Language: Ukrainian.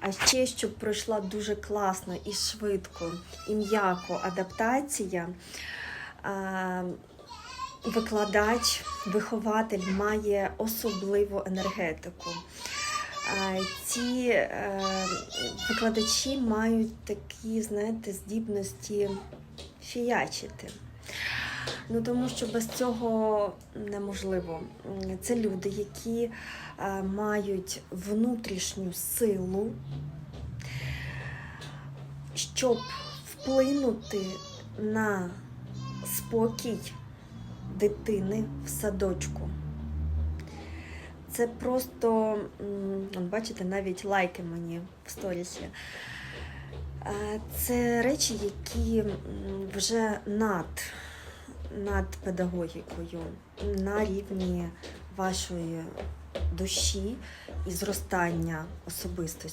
А ще щоб пройшла дуже класно і швидко, і м'яко адаптація. Викладач, вихователь має особливу енергетику. Ці е, викладачі мають такі, знаєте, здібності фіячити. Ну тому що без цього неможливо. Це люди, які е, мають внутрішню силу, щоб вплинути на спокій дитини в садочку. Це просто, бачите, навіть лайки мені в сторісі. Е, Це речі, які вже над, над педагогікою, на рівні вашої душі і зростання особистості.